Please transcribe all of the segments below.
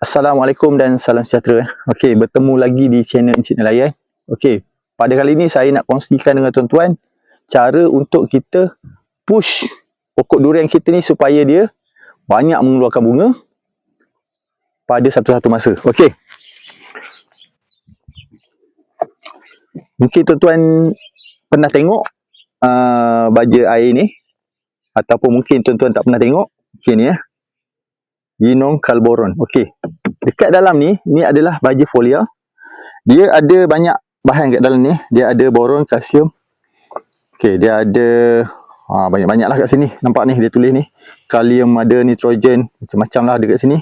Assalamualaikum dan salam sejahtera. Okey, bertemu lagi di channel Encik Nelayan. Okey, pada kali ini saya nak kongsikan dengan tuan-tuan cara untuk kita push pokok durian kita ni supaya dia banyak mengeluarkan bunga pada satu-satu masa. Okey. Mungkin tuan-tuan pernah tengok uh, baja air ni ataupun mungkin tuan-tuan tak pernah tengok. Okey ni ya. Ginong Calboron. Okey. Dekat dalam ni, ni adalah baja folia. Dia ada banyak bahan kat dalam ni. Dia ada boron, kalsium. Okey, dia ada ha, banyak-banyak lah kat sini. Nampak ni, dia tulis ni. Kalium ada, nitrogen, macam-macam lah ada kat sini.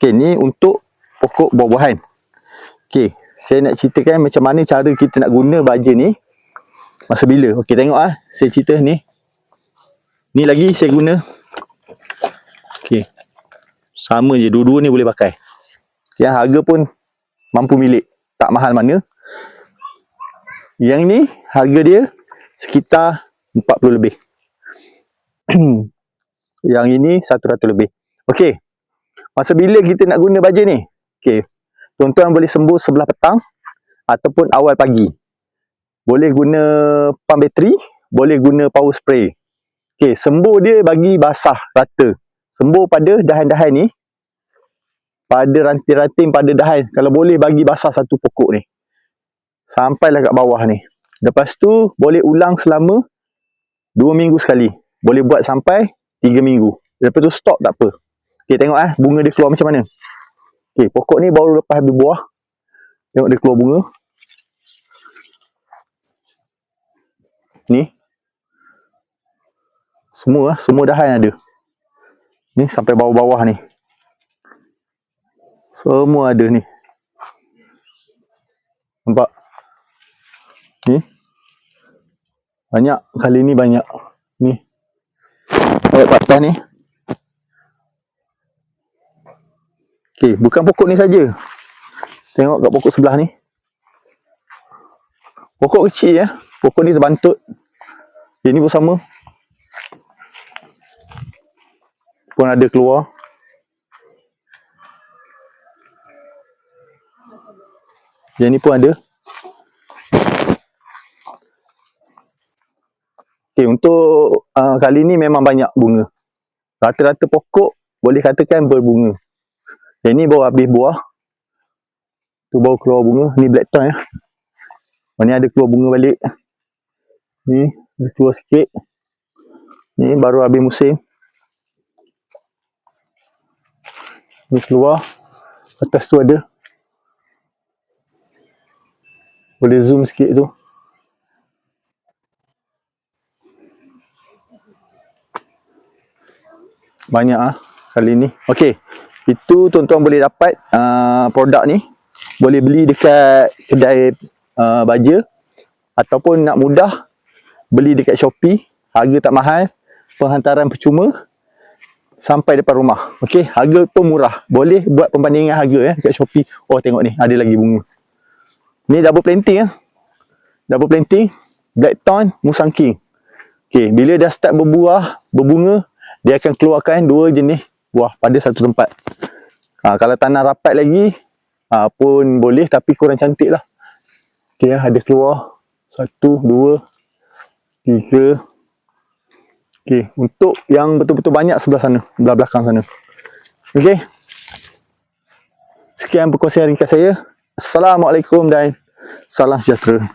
Okey, ni untuk pokok buah-buahan. Okey, saya nak ceritakan macam mana cara kita nak guna baja ni. Masa bila. Okey, tengok ah. Saya cerita ni. Ni lagi saya guna. Sama je, dua-dua ni boleh pakai. Yang harga pun mampu milik. Tak mahal mana. Yang ni, harga dia sekitar 40 lebih. Yang ini 100 lebih. Okey. Masa bila kita nak guna baja ni? Okey. Tuan-tuan boleh sembuh sebelah petang ataupun awal pagi. Boleh guna pump bateri, boleh guna power spray. Okey, sembuh dia bagi basah rata sembuh pada dahan-dahan ni pada ranting-ranting pada dahan. Kalau boleh bagi basah satu pokok ni. Sampailah kat bawah ni. Lepas tu boleh ulang selama 2 minggu sekali. Boleh buat sampai 3 minggu. Lepas tu stop tak apa. Ok tengok eh bunga dia keluar macam mana. Ok pokok ni baru lepas habis buah. Tengok dia keluar bunga. Ni. Semua semua dahan ada. Ni sampai bawah-bawah ni. Semua ada ni. Nampak? Ni. Banyak. Kali ni banyak. Ni. Ayat atas ni. Okey, bukan pokok ni saja. Tengok kat pokok sebelah ni. Pokok kecil ya. Pokok ni terbantut. Ini pun sama. pun ada keluar. Yang ni pun ada. Okay, untuk uh, kali ni memang banyak bunga. Rata-rata pokok boleh katakan berbunga. Yang ni baru habis buah. Tu baru keluar bunga. Ni black tongue ya. Ni ada keluar bunga balik. Ni ada keluar sikit. Ni baru habis musim. Ni keluar. Atas tu ada. Boleh zoom sikit tu. Banyak ah kali ni. Okey. Itu tuan-tuan boleh dapat uh, produk ni. Boleh beli dekat kedai uh, baja ataupun nak mudah beli dekat Shopee. Harga tak mahal. Penghantaran percuma sampai depan rumah. Okey, harga pun murah. Boleh buat perbandingan harga ya dekat Shopee. Oh, tengok ni, ada lagi bunga. Ni double planting ya. Double planting, black tone, musang king. Okey, bila dah start berbuah, berbunga, dia akan keluarkan dua jenis buah pada satu tempat. Ha, kalau tanah rapat lagi, ha, pun boleh tapi kurang cantik lah. Okey, ya, ada keluar. Satu, dua, tiga, Okey, untuk yang betul-betul banyak sebelah sana, sebelah belakang sana. Okey. Sekian perkongsian ringkas saya. Assalamualaikum dan salam sejahtera.